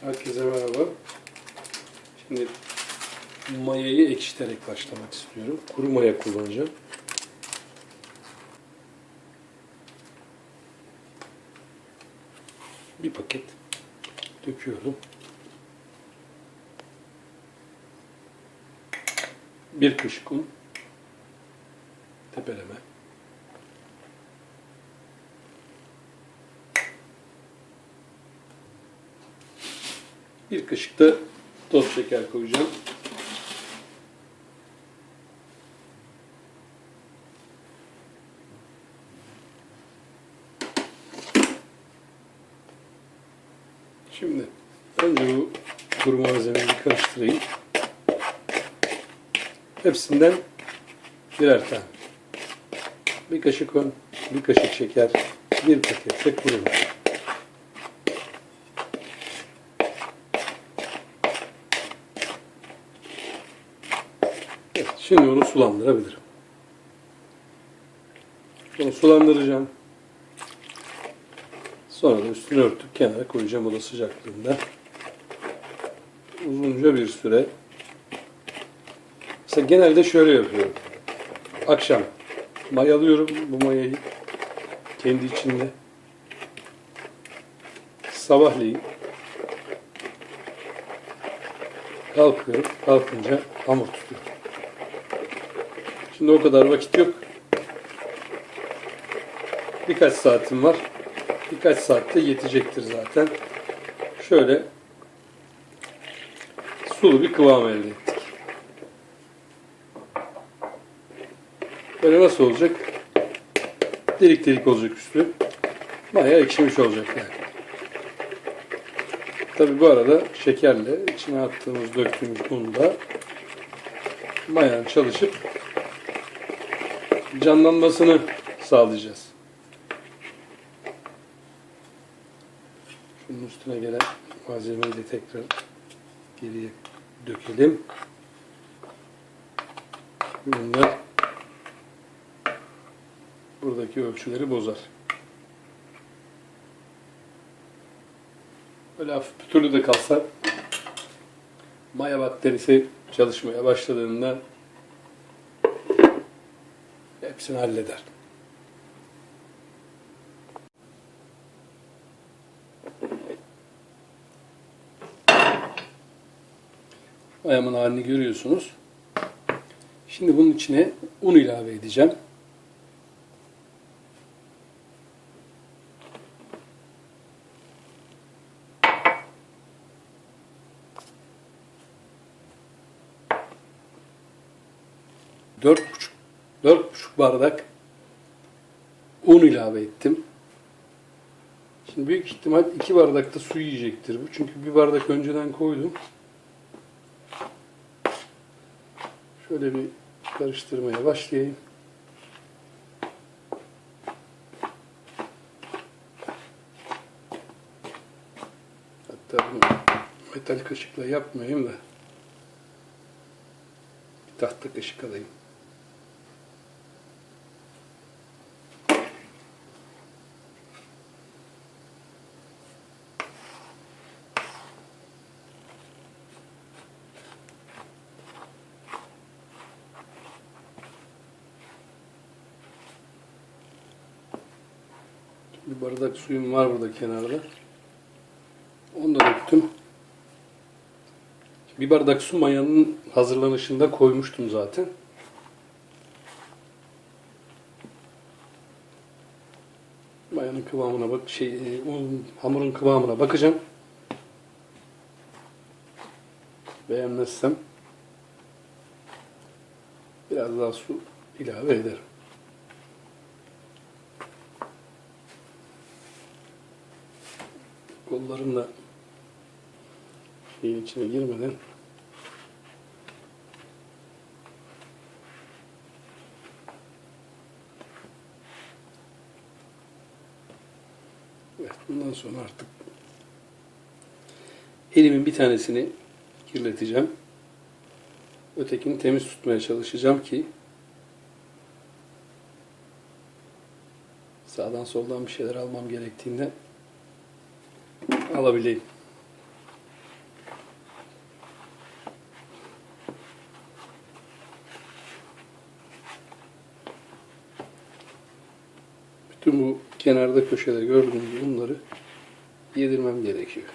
Herkese merhaba. Şimdi mayayı ekşiterek başlamak istiyorum. Kuru maya kullanacağım. Bir paket döküyorum. Bir kaşık un. Tepeleme. Bir kaşık da toz şeker koyacağım. Şimdi önce bu kuru malzemeyi bir karıştırayım. Hepsinden birer tane. Bir kaşık un, bir kaşık şeker, bir paket de kuru maya. Evet, şimdi onu sulandırabilirim. Bunu sulandıracağım. Sonra da üstünü örtüp kenara koyacağım oda sıcaklığında. Uzunca bir süre. Mesela genelde şöyle yapıyorum. Akşam mayalıyorum bu mayayı kendi içinde. Sabahleyin kalkıyorum. Kalkınca hamur tutuyorum. Şimdi o kadar vakit yok. Birkaç saatim var. Birkaç saatte yetecektir zaten. Şöyle sulu bir kıvam elde ettik. Böyle nasıl olacak? Delik delik olacak üstü. Maya ekşimiş olacak yani. Tabi bu arada şekerle içine attığımız döktüğümüz un da mayanın çalışıp canlanmasını sağlayacağız. Şunun üstüne gelen malzemeyi de tekrar geriye dökelim. Bunlar buradaki ölçüleri bozar. Böyle hafif pütürlü de kalsa maya bakterisi çalışmaya başladığında hepsini halleder. Mayamın halini görüyorsunuz. Şimdi bunun içine un ilave edeceğim. Dört buçuk, dört buçuk bardak un ilave ettim. Şimdi büyük ihtimal iki bardak da su yiyecektir bu. Çünkü bir bardak önceden koydum. Şöyle bir karıştırmaya başlayayım. Hatta bunu metal kaşıkla yapmayayım da bir tahta kaşık alayım. Bir bardak suyum var burada kenarda. Onu da döktüm. Bir bardak su mayanın hazırlanışında koymuştum zaten. Mayanın kıvamına bak, şey, e, un, hamurun kıvamına bakacağım. Beğenmezsem biraz daha su ilave ederim. Kollarımla şeyin içine girmeden Evet, bundan sonra artık elimin bir tanesini kirleteceğim. Ötekini temiz tutmaya çalışacağım ki sağdan soldan bir şeyler almam gerektiğinde alabileyim. Bütün bu kenarda köşede gördüğünüz bunları yedirmem gerekiyor.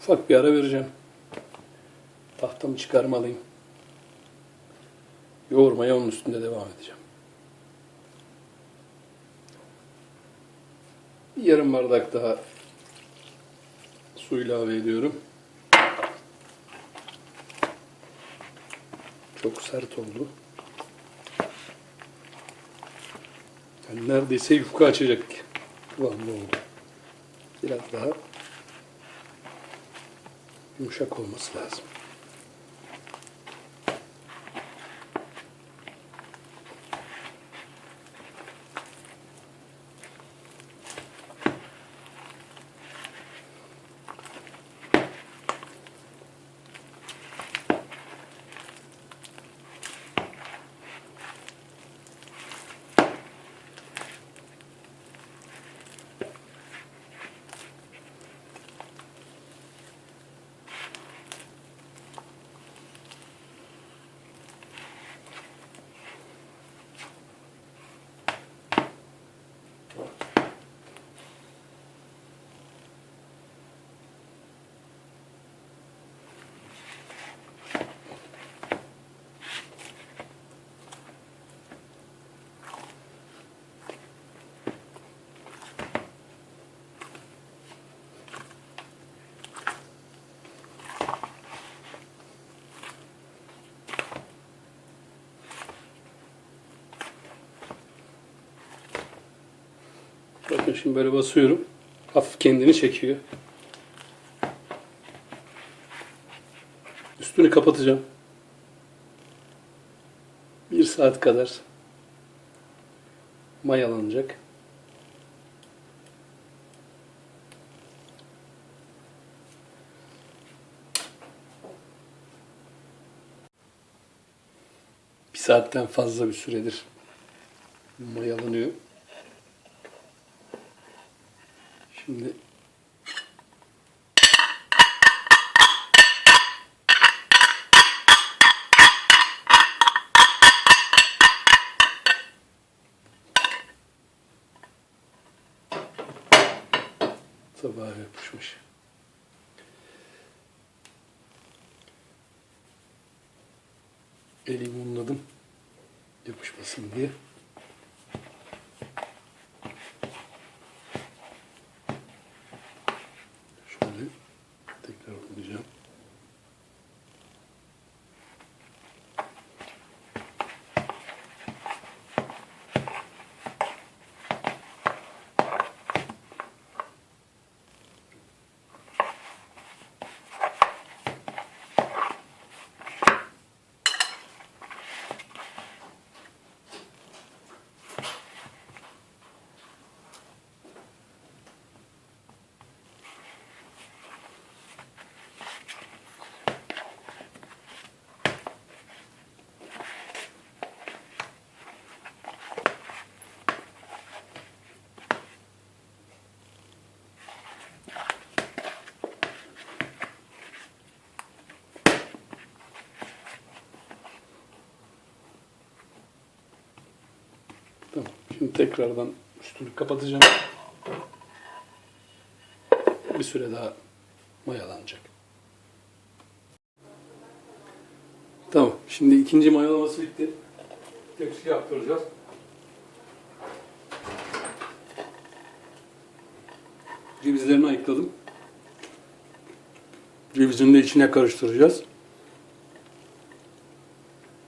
Ufak bir ara vereceğim. Tahtamı çıkarmalıyım. Yoğurmaya onun üstünde devam edeceğim. Bir yarım bardak daha su ilave ediyorum. Çok sert oldu. Yani neredeyse yufka açacak kıvamda oldu. Biraz daha yumuşak olması lazım. Bakın şimdi böyle basıyorum. Hafif kendini çekiyor. Üstünü kapatacağım. Bir saat kadar mayalanacak. Bir saatten fazla bir süredir mayalanıyor. Şimdi tabağa yapışmış. Elimi unladım yapışmasın diye. Şöyle tekrar unlayacağım. Tamam. Şimdi tekrardan üstünü kapatacağım. Bir süre daha mayalanacak. Tamam. Şimdi ikinci mayalaması bitti. Tepsiye aktaracağız. Cevizlerini ayıkladım. Cevizini de içine karıştıracağız.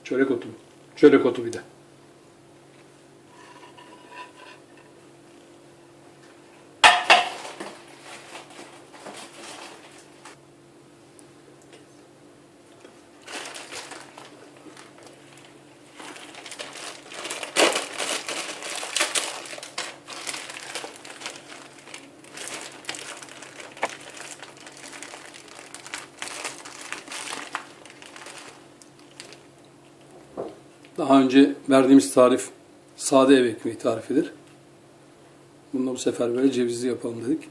Çörek otu. Çörek otu bir de. Daha önce verdiğimiz tarif sade ev ekmeği tarifidir. Bunu bu sefer böyle cevizli yapalım dedik.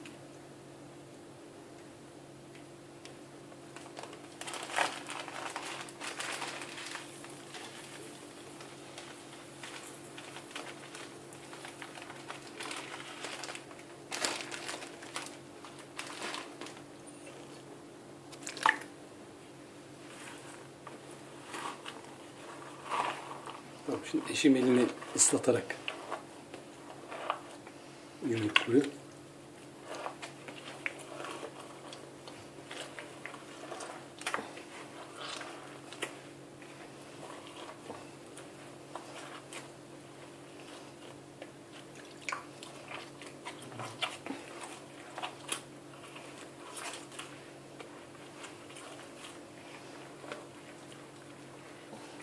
Şimdi eşim elini ıslatarak yumrukluyor.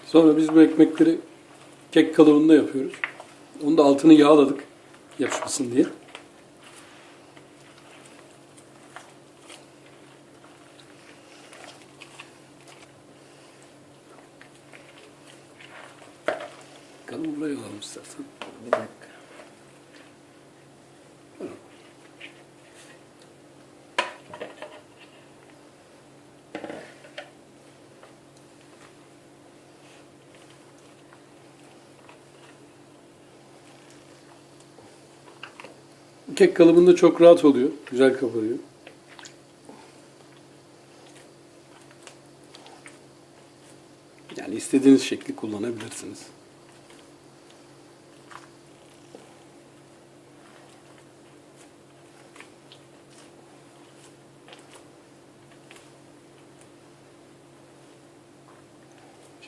Sonra biz bu ekmekleri kek kalıbında yapıyoruz. Onu da altını yağladık yapışmasın diye. Kek kalıbında çok rahat oluyor. Güzel kabarıyor. Yani istediğiniz şekli kullanabilirsiniz.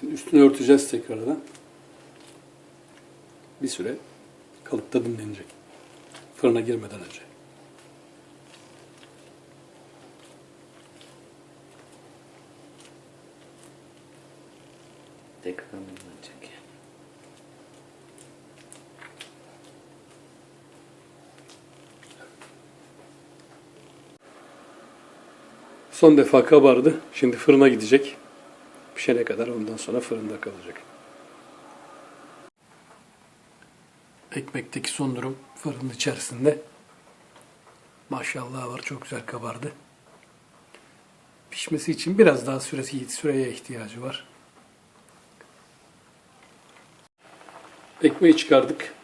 Şimdi üstünü örteceğiz tekrardan. Bir süre kalıpta dinlenecek. Fırına girmeden önce. Tekrar olacak. Son defa kabardı. Şimdi fırına gidecek. Pişene kadar ondan sonra fırında kalacak. Ekmekteki son durum fırının içerisinde. Maşallah var çok güzel kabardı. Pişmesi için biraz daha süresi süreye ihtiyacı var. Ekmeği çıkardık.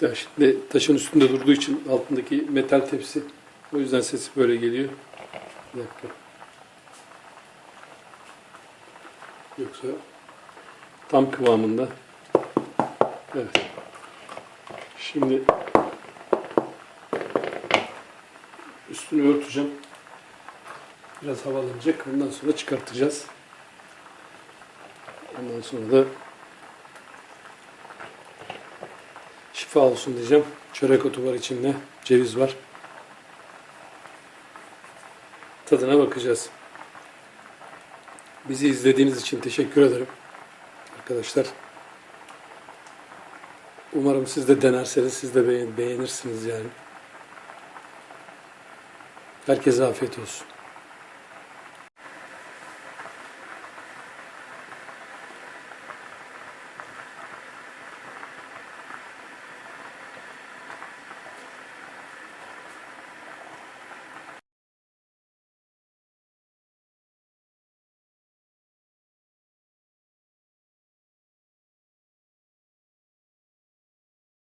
Ya şimdi taşın üstünde durduğu için altındaki metal tepsi. O yüzden sesi böyle geliyor. Bir dakika. Yoksa tam kıvamında. Evet. Şimdi üstünü örteceğim. Biraz havalanacak. Ondan sonra çıkartacağız. Ondan sonra da şifa olsun diyeceğim. Çörek otu var içinde. Ceviz var. Tadına bakacağız. Bizi izlediğiniz için teşekkür ederim. Arkadaşlar. Umarım siz de denerseniz siz de beğen- beğenirsiniz yani. Herkese afiyet olsun.